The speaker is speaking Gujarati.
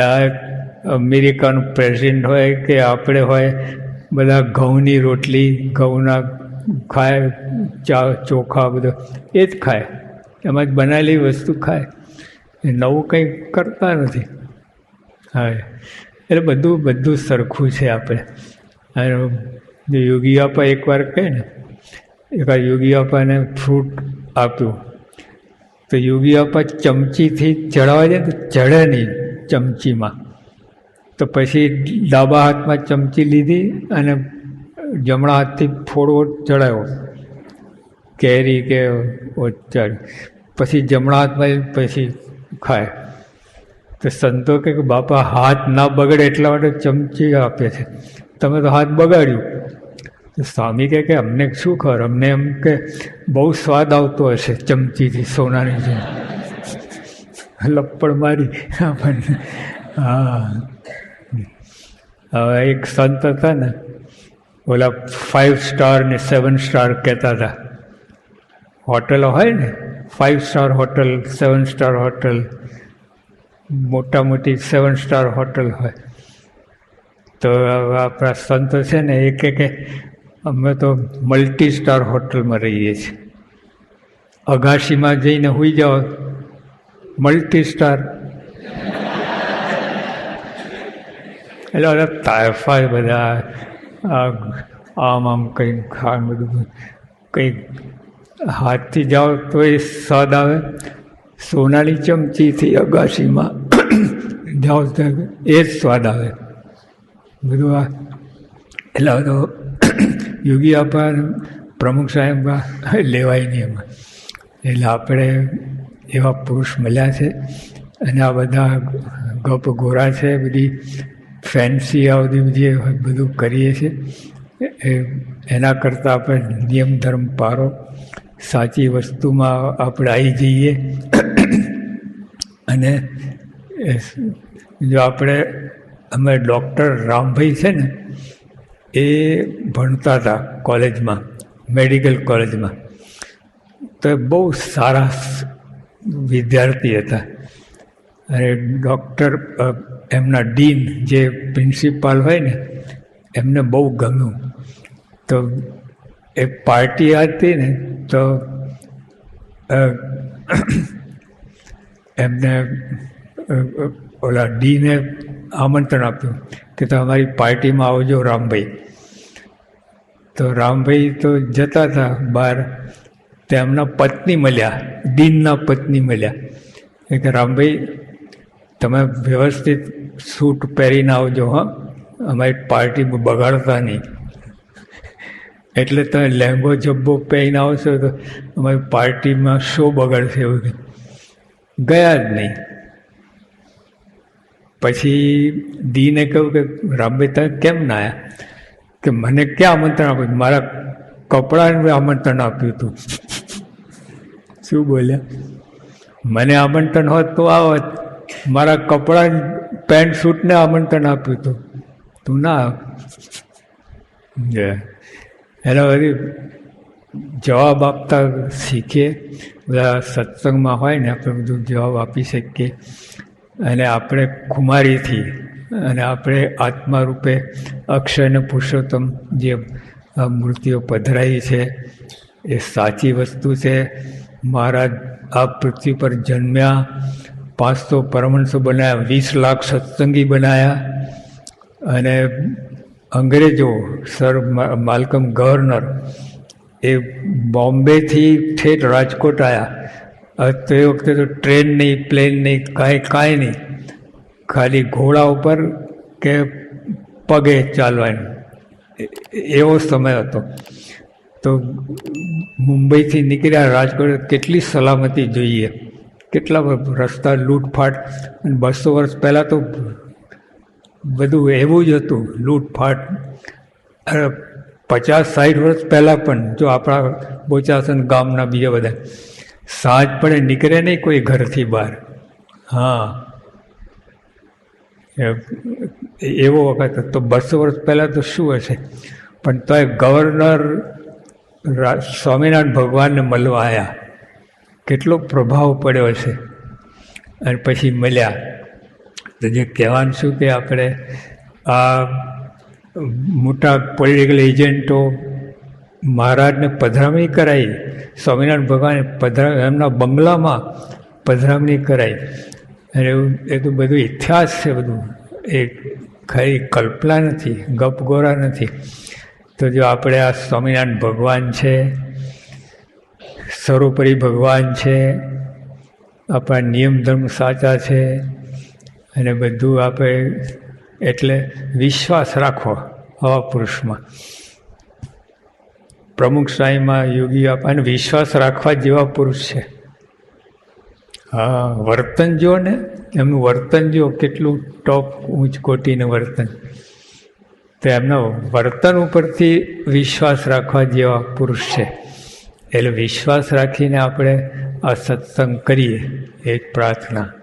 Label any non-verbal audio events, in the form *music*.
આ, અમેરિકાનું પ્રેસિડેન્ટ હોય કે આપણે હોય, બધા ઘઉંની રોટલી, ઘઉંના ખાય, ચા, ચોખા બધું, એ જ ખાય. એમાં જ બનાવેલી વસ્તુ ખાય. એ નવું કંઈ કરતા નથી. હા, એટલે બધું બધું સરખું છે આપણે. યોગી આપા એકવાર કહે ને એકવાર યોગી આપાને ફ્રૂટ આપ્યું. તો યોગી આપા ચમચીથી ચડાવવા જાય તો ચડે નહીં. ચમચીમાં. તો પછી ડાબા હાથમાં ચમચી લીધી અને જમણા હાથથી ફોડવો ચડાવ્યો કેરી કે પછી જમણા હાથમાં પછી ખાય. તો સંતો કે બાપા, હાથ ના બગડે એટલા માટે ચમચી આપે છે. તમે તો હાથ બગાડ્યું. સ્વામી કહે કે અમને શું ખબર? અમને એમ કે બહુ સ્વાદ આવતો હશે ચમચીથી સોનાની જેમ. લપડ મારી. આપણને, હા. હવે એક સંત હતા ને, ઓલા ફાઇવ સ્ટાર ને સેવન સ્ટાર કહેતા હતા. હોટલો હોય ને five star hotel seven star hotel મોટા મોટી સેવન સ્ટાર હોટલ હોય. તો આપણા સંત છે ને, એ કે કે અમે તો મલ્ટી સ્ટાર હોટલમાં રહીએ છીએ. અગાશીમાં જઈને હોઈ જાઓ. મલ્ટી સ્ટાર *laughs* એટલે બધા તાયફા બધા આમ આમ કંઈ ખાન બધું, કંઈક હાથથી જાઓ તો એ સ્વાદ આવે. સોનાની ચમચીથી અગાશીમાં *coughs* જાઓ તો એ જ સ્વાદ આવે. બધું આ, એટલે તો *coughs* યોગી આપા, પ્રમુખ સાહેબ લેવાય નહીં એમાં. એટલે આપણે એવા પુરુષ મળ્યા છે. અને આ બધા ગપ ગોરા છે, બધી ફેન્સી આ બધી બધી કરીએ છીએ. એના કરતાં આપણે નિયમ ધર્મ પારો સાચી વસ્તુમાં આપણે આવી જઈએ. અને જો આપણે અમે ડૉક્ટર રામભાઈ છે ને, એ ભણતા હતા કોલેજમાં, મેડિકલ કોલેજમાં. તો બહુ સારા વિદ્યાર્થી હતા. અને ડૉક્ટર એમના ડીન જે પ્રિન્સિપાલ હોય ને, એમને બહુ ગમ્યું. તો એ પાર્ટી હતી ને, તો એમને ઓલા ડીને આમંત્રણ આપ્યું કે તો અમારી પાર્ટીમાં આવજો રામભાઈ. તો રામભાઈ તો જતા હતા બહાર. તેમના પત્ની મળ્યા, દીનના પત્ની મળ્યા. કે, રામભાઈ, તમે વ્યવસ્થિત સૂટ પહેરીને આવજો, હા. અમારી પાર્ટી બગાડતા નહીં. એટલે તમે લહેંગો જબ્બો પહેરીને આવશો તો અમારી પાર્ટીમાં શો બગાડશે એવું ગયા જ નહીં. પછી દીને કહ્યું કે, રામભાઈ, તમે કેમ ના આવ્યા કે, મને ક્યાં આમંત્રણ આપ્યું? મારા કપડાને આમંત્રણ આપ્યું હતું શું બોલ્યા? મને આમંત્રણ હોત તો આવત મારા કપડાં, પેન્ટ શૂટને આમંત્રણ આપ્યું હતું. તું ના એના બધી જવાબ આપતા શીખીએ. બધા સત્સંગમાં હોય ને, આપણે બધું જવાબ આપી શકીએ. અને આપણે કુમારીથી અને આપણે આત્મા રૂપે અક્ષય અને પુરુષોત્તમ જે મૂર્તિઓ પધરાઈ છે, એ સાચી વસ્તુ છે. મહારાજ આ પૃથ્વી પર જન્મ્યા, પાંચસો પરમહંસો બનાવ્યા વીસ લાખ સત્સંગી બનાવ્યા અને અંગ્રેજો સર માલકમ ગવર્નર એ બોમ્બેથી ઠેઠ રાજકોટ આવ્યા તો વખતે તો ટ્રેન નહીં, પ્લેન નહીં, કાંઈ કાંઈ નહીં. ખાલી ઘોડા ઉપર કે પગે ચાલવાનું. એવો સમય હતો. તો મુંબઈથી નીકળ્યા રાજકોટ કેટલી સલામતી જોઈએ? કેટલા રસ્તા લૂંટફાટ? અને બસો વર્ષ પહેલાં તો બધું એવું જ હતું લૂંટફાટ. પચાસ સાઠ વર્ષ પહેલાં પણ જો આપણા બોચાસન ગામના બીજા બધા સાંજ પડે નીકળે નહીં કોઈ ઘરથી બહાર. હા. એવો વખત તો બસો વર્ષ પહેલાં તો શું હશે? પણ તોય ગવર્નર સ્વામિનારાયણ ભગવાનને મળવા આવ્યા કેટલો પ્રભાવ પડ્યો છે. અને પછી મળ્યા. તો જે કહેવાનું શું કે આપણે આ મોટા પોલિટિકલ એજન્ટો મહારાજને પધરામણી કરાવી સ્વામિનારાયણ ભગવાને પધરા, એમના બંગલામાં પધરામણી કરાવી અને એવું, એ તો બધું ઇતિહાસ છે બધું. એ ખરી કલ્પના નથી, ગપગોરા નથી. તો જો આપણે આ સ્વામિનારાયણ ભગવાન છે, સર્વોપરી ભગવાન છે, આપણા નિયમ ધર્મ સાચા છે, અને બધું આપણે એટલે વિશ્વાસ રાખો આવા પુરુષમાં. પ્રમુખ સ્વામીમાં યોગી આપણને વિશ્વાસ રાખવા જેવા પુરુષ છે. હા, વર્તન જો ને, એમનું વર્તન જો કેટલું ટોપ, ઊંચ, કોટીનું વર્તન. તો એમના વર્તન ઉપરથી વિશ્વાસ રાખવા જેવા પુરુષ છે. એટલે વિશ્વાસ રાખીને આપણે આ સત્સંગ કરીએ એક પ્રાર્થના.